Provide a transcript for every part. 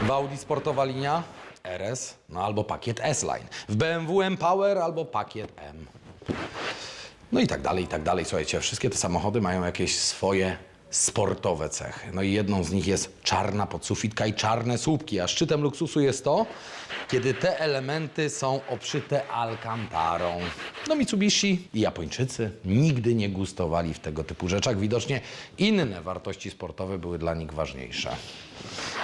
W Audi sportowa linia RS, no albo pakiet S-Line. W BMW M-Power albo pakiet M. No i tak dalej, i tak dalej. Słuchajcie, wszystkie te samochody mają jakieś swoje sportowe cechy. No i jedną z nich jest czarna podsufitka i czarne słupki, a szczytem luksusu jest to, kiedy te elementy są obszyte alcantarą. No Mitsubishi i Japończycy nigdy nie gustowali w tego typu rzeczach. Widocznie inne wartości sportowe były dla nich ważniejsze.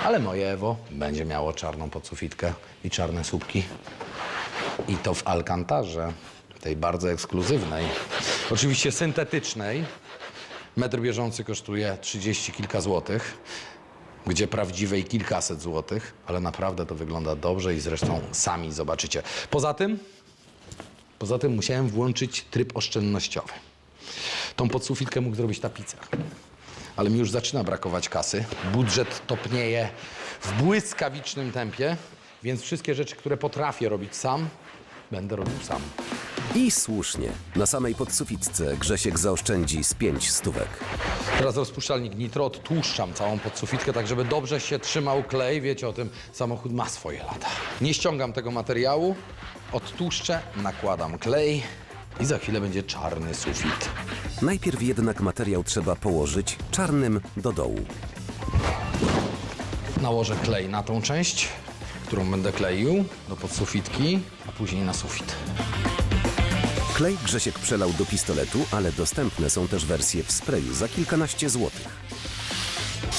Ale moje Evo będzie miało czarną podsufitkę i czarne słupki. I to w alkantarze, tej bardzo ekskluzywnej, oczywiście syntetycznej. Metr bieżący kosztuje 30 kilka złotych, gdzie prawdziwej kilkaset złotych, ale naprawdę to wygląda dobrze i zresztą sami zobaczycie. Poza tym, poza tym musiałem włączyć tryb oszczędnościowy. Tą podsufitkę mógł zrobić tapicer. Ale mi już zaczyna brakować kasy. Budżet topnieje w błyskawicznym tempie, więc wszystkie rzeczy, które potrafię robić sam, będę robił sam. I słusznie. Na samej podsufitce Grzesiek zaoszczędzi z pięć stówek. Teraz rozpuszczalnik nitro, odtłuszczam całą podsufitkę, tak żeby dobrze się trzymał klej. Wiecie o tym, samochód ma swoje lata. Nie ściągam tego materiału, odtłuszczę, nakładam klej i za chwilę będzie czarny sufit. Najpierw jednak materiał trzeba położyć czarnym do dołu. Nałożę klej na tą część, którą będę kleił do podsufitki, a później na sufit. Klej Grzesiek przelał do pistoletu, ale dostępne są też wersje w sprayu za kilkanaście złotych.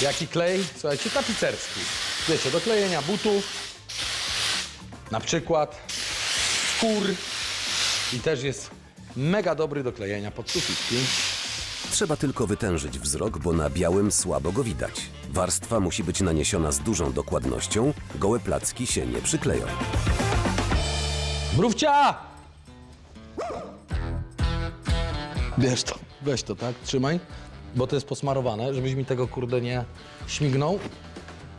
Jaki klej? Słuchajcie, tapicerski. Wiecie, do klejenia butów, na przykład skór i też jest mega dobry do klejenia podsufitki. Trzeba tylko wytężyć wzrok, bo na białym słabo go widać. Warstwa musi być naniesiona z dużą dokładnością, gołe placki się nie przykleją. Mrówcia! Wiesz to, weź to, tak? Trzymaj, bo to jest posmarowane, żebyś mi tego kurde nie śmignął.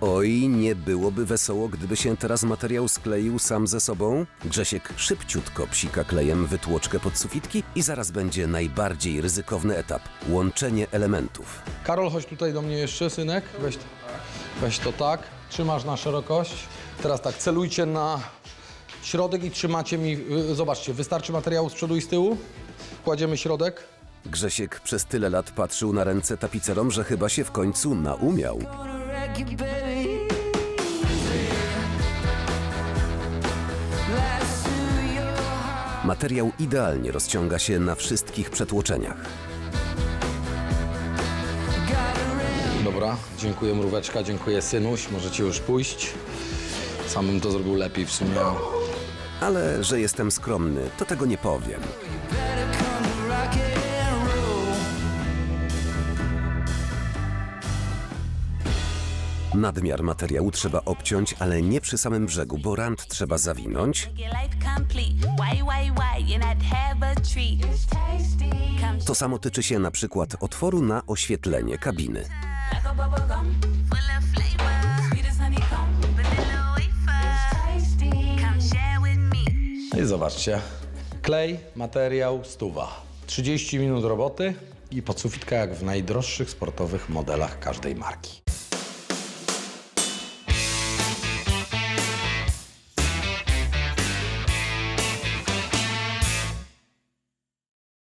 Oj, nie byłoby wesoło, gdyby się teraz materiał skleił sam ze sobą. Grzesiek szybciutko psika klejem wytłoczkę pod sufitki i zaraz będzie najbardziej ryzykowny etap – łączenie elementów. Karol, chodź tutaj do mnie jeszcze, synek. Weź to, weź to tak, trzymasz na szerokość. Teraz tak, celujcie na środek i trzymacie mi, y, zobaczcie, wystarczy materiału z przodu i z tyłu. Kładziemy środek. Grzesiek przez tyle lat patrzył na ręce tapicerom, że chyba się w końcu naumiał. gonna wreck you, baby. Lasso your heart. Materiał idealnie rozciąga się na wszystkich przetłoczeniach. Dobra, dziękuję mróweczka, dziękuję synuś, możecie już pójść. Sam bym to zrobił lepiej w sumie. Ale że jestem skromny, to tego nie powiem. Nadmiar materiału trzeba obciąć, ale nie przy samym brzegu, bo rand trzeba zawinąć, To samo tyczy się na przykład otworu na oświetlenie kabiny. I zobaczcie, klej, materiał, stuwa. 30 minut roboty i podsufitka jak w najdroższych sportowych modelach każdej marki.